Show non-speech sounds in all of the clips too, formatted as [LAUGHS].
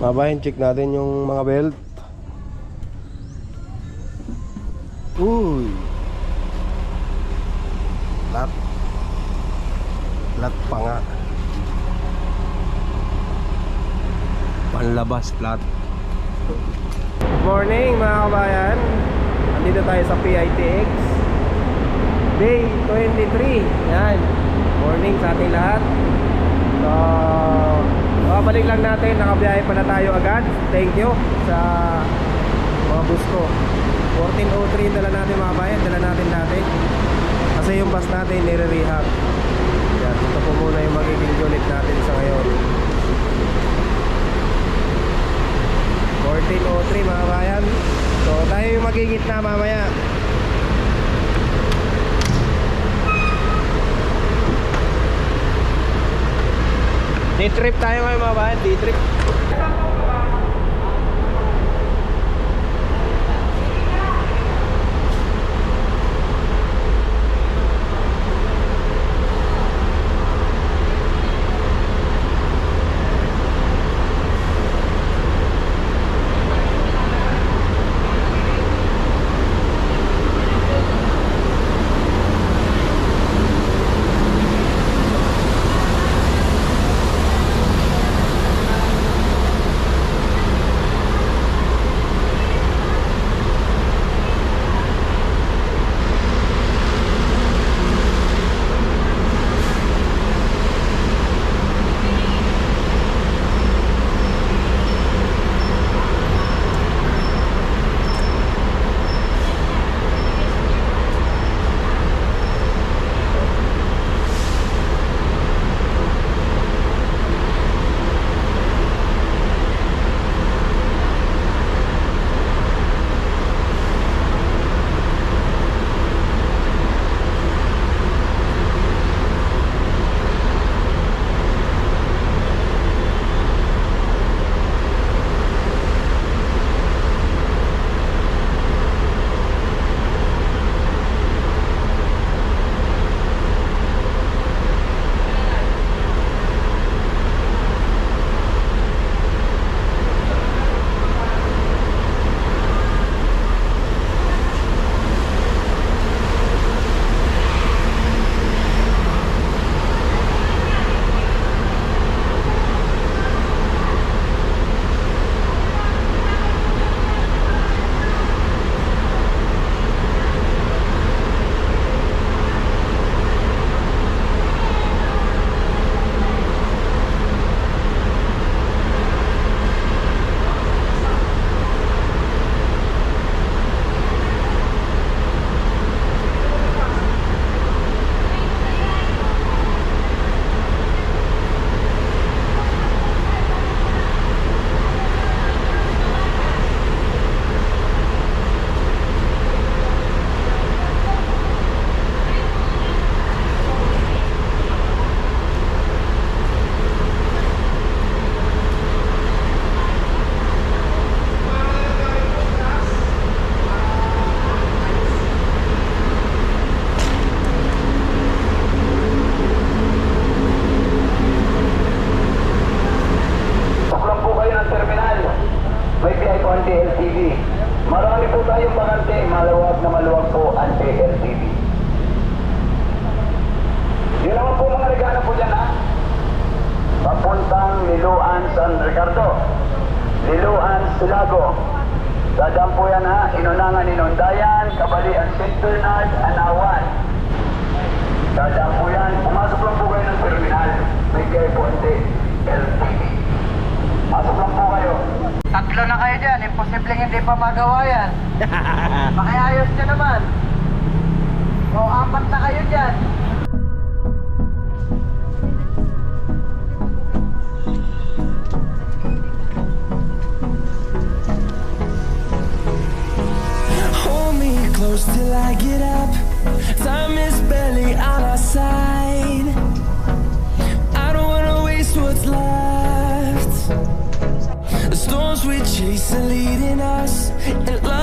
Mabahin, check natin yung mga belt. Uy! Lat. Lat pa nga. Panlabas flat. Good morning mga kabayan. Andito tayo sa PITX. Day 23. Yan. Morning sa ating lahat. So, makabalik lang natin. Nakabiyahe pala tayo agad. Thank you sa mga bus ko. 1403 dala natin mga bayan. Dala natin dati. Kasi yung bus natin nire-rehab. Yan. Ito po muna yung magiging unit natin sa ngayon. 1403 mga bayan. So tayo yung magigit na mamaya. Day trip tayo ngayon mga bayan, day trip. Imposibleng hindi pa magawa yan. Makiayos [LAUGHS] nyo naman. O, apat na kayo dyan. Hold me close till I get up. Time is barely on our side. We chase are leading us, and love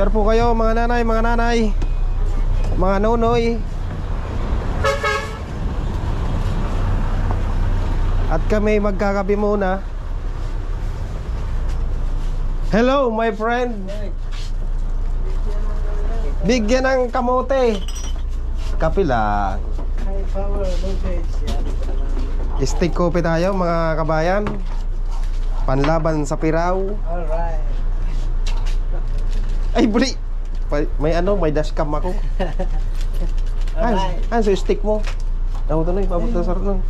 Share po kayo mga nanay, mga nanay Mga nonoy. At kami magkakabi muna. Hello my friend. Bigyan ng kamote. Kape lang. High. Stick coffee tayo mga kabayan. Panlaban sa piraw. Alright. Ay, buli! May ano, may dashcam ako. [LAUGHS] Hans. Hans, yung stick mo. Ako to na, ipabot na sa ron.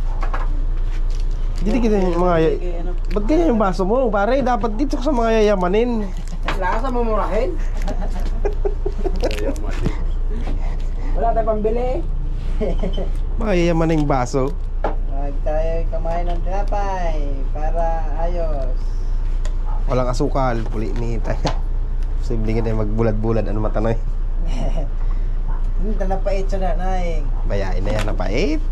Hindi kita yung mga... ano? Ba't ganyan yung baso mo? Pare, dapat dito sa mga yayamanin. Lakas ang mamurahin. [LAUGHS] Wala tayong pambili. Mga yayamaning baso. Huwag tayo kamain ng tinapay para ayos. Walang asukal, puli ni tayo. [LAUGHS] Posible ka na magbulad-bulad, ano matanoy. Hindi [LAUGHS] na napait siya na, naing. Bayain na yan na pait.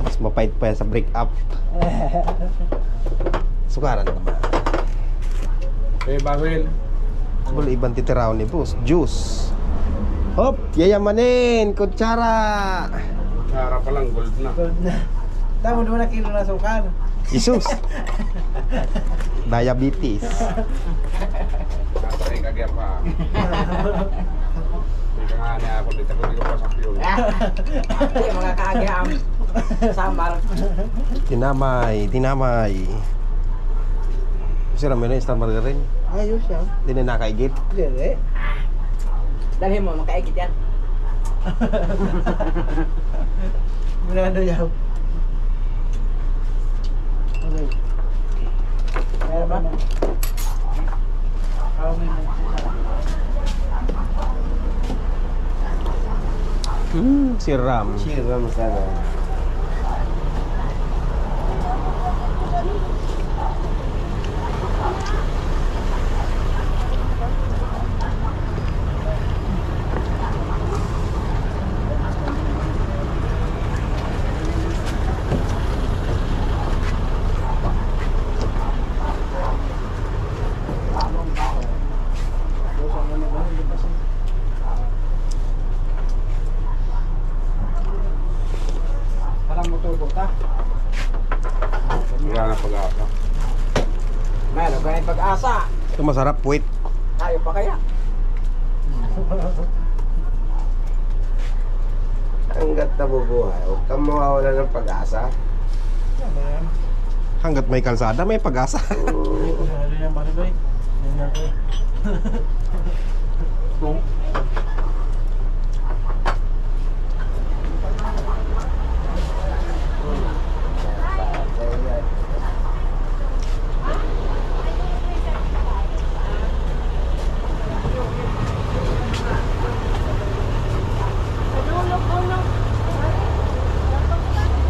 Mas mapait pa yan sa break up. [LAUGHS] Sukaran naman. Eh, Basil. Wala ibang titiraw ni boss. Juice. Hop, yayamanin, kutsara. Harap pa lang, gold na. Gold na. Tama naman na kilo na sukar. Jesus. Diabetes. Nasa rin kagaya pa. Hindi ka nga niya ako dito. Hindi ko pa sa piyon. Ay, mga kaagam. Samar. Tinamay, tinamay. Kasi rami na yung star margarin. Ayos yan. [LAUGHS] Hindi na nakaigit. Dire. Dalhin mo, makaikit yan. Minado yaw. Okay. Meron ba? Ako may Hmm, sana. Masarap, puwit. Tayo pa kaya? Hanggat nabubuhay, huwag kang mawawala ng pag-asa. Hanggat may kalsada, may pag-asa. [LAUGHS] Ano yan, pare, boy? Yan na, boy.